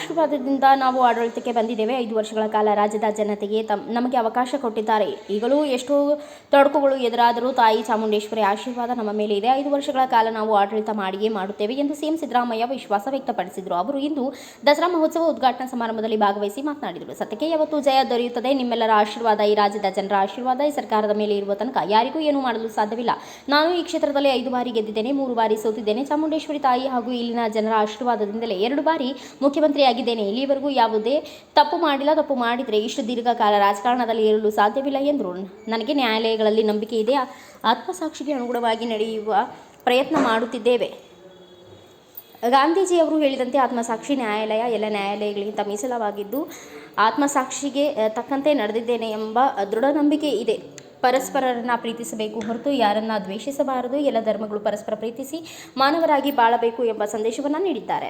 ಆಶೀರ್ವಾದದಿಂದ ನಾವು ಆಡಳಿತಕ್ಕೆ ಬಂದಿದ್ದೇವೆ. ಐದು ವರ್ಷಗಳ ಕಾಲ ರಾಜ್ಯದ ಜನತೆಗೆ ತಮ್, ನಮಗೆ ಅವಕಾಶ ಕೊಟ್ಟಿದ್ದಾರೆ. ಈಗಲೂ ಎಷ್ಟೋ ತೊಡಕುಗಳು ಎದುರಾದರೂ ತಾಯಿ ಚಾಮುಂಡೇಶ್ವರಿ ಆಶೀರ್ವಾದ ನಮ್ಮ ಮೇಲೆ ಇದೆ. ಐದು ವರ್ಷಗಳ ಕಾಲ ನಾವು ಆಡಳಿತ ಮಾಡಿಯೇ ಮಾಡುತ್ತೇವೆ ಎಂದು ಸಿಎಂ ಸಿದ್ದರಾಮಯ್ಯ ವಿಶ್ವಾಸ ವ್ಯಕ್ತಪಡಿಸಿದರು. ಅವರು ಇಂದು ದಸರಾ ಮಹೋತ್ಸವ ಉದ್ಘಾಟನಾ ಸಮಾರಂಭದಲ್ಲಿ ಭಾಗವಹಿಸಿ ಮಾತನಾಡಿದರು. ಸತ್ಯಕ್ಕೆ ಯಾವತ್ತು ಜಯ ದೊರೆಯುತ್ತದೆ. ನಿಮ್ಮೆಲ್ಲರ ಆಶೀರ್ವಾದ, ಈ ರಾಜ್ಯದ ಜನರ ಆಶೀರ್ವಾದ, ಈ ಸರ್ಕಾರದ ಮೇಲೆ ಇರುವ ತನಕ ಯಾರಿಗೂ ಏನು ಮಾಡಲು ಸಾಧ್ಯವಿಲ್ಲ. ನಾನು ಈ ಕ್ಷೇತ್ರದಲ್ಲಿ ಐದು ಬಾರಿ ಗೆದ್ದಿದ್ದೇನೆ, ಮೂರು ಬಾರಿ ಸೋತಿದ್ದೇನೆ. ಚಾಮುಂಡೇಶ್ವರಿ ತಾಯಿ ಹಾಗೂ ಇಲ್ಲಿನ ಜನರ ಆಶೀರ್ವಾದದಿಂದಲೇ ಎರಡು ಬಾರಿ ಮುಖ್ಯಮಂತ್ರಿಯಾಗಿದ್ದೇನೆ ಇಲ್ಲಿವರೆಗೂ ಯಾವುದೇ ತಪ್ಪು ಮಾಡಿಲ್ಲ, ತಪ್ಪು ಮಾಡಿದರೆ ಇಷ್ಟು ದೀರ್ಘಕಾಲ ರಾಜಕಾರಣದಲ್ಲಿ ಇರಲು ಸಾಧ್ಯವಿಲ್ಲ ಎಂದರು. ನನಗೆ ನ್ಯಾಯಾಲಯಗಳಲ್ಲಿ ನಂಬಿಕೆ ಇದೆ. ಆತ್ಮಸಾಕ್ಷಿಗೆ ಅನುಗುಣವಾಗಿ ನಡೆಯುವ ಪ್ರಯತ್ನ ಮಾಡುತ್ತಿದ್ದೇವೆ. ಗಾಂಧೀಜಿಯವರು ಹೇಳಿದಂತೆ ಆತ್ಮಸಾಕ್ಷಿ ನ್ಯಾಯಾಲಯ ಎಲ್ಲ ನ್ಯಾಯಾಲಯಗಳಿಗಿಂತ ಮೀಸಲವಾಗಿದ್ದು ಆತ್ಮಸಾಕ್ಷಿಗೆ ತಕ್ಕಂತೆ ನಡೆದಿದ್ದೇನೆ ಎಂಬ ದೃಢ ನಂಬಿಕೆ ಇದೆ. ಪರಸ್ಪರರನ್ನು ಪ್ರೀತಿಸಬೇಕು ಹೊರತು ಯಾರನ್ನ ದ್ವೇಷಿಸಬಾರದು. ಎಲ್ಲ ಧರ್ಮಗಳು ಪರಸ್ಪರ ಪ್ರೀತಿಸಿ ಮಾನವರಾಗಿ ಬಾಳಬೇಕು ಎಂಬ ಸಂದೇಶವನ್ನು ನೀಡಿದ್ದಾರೆ.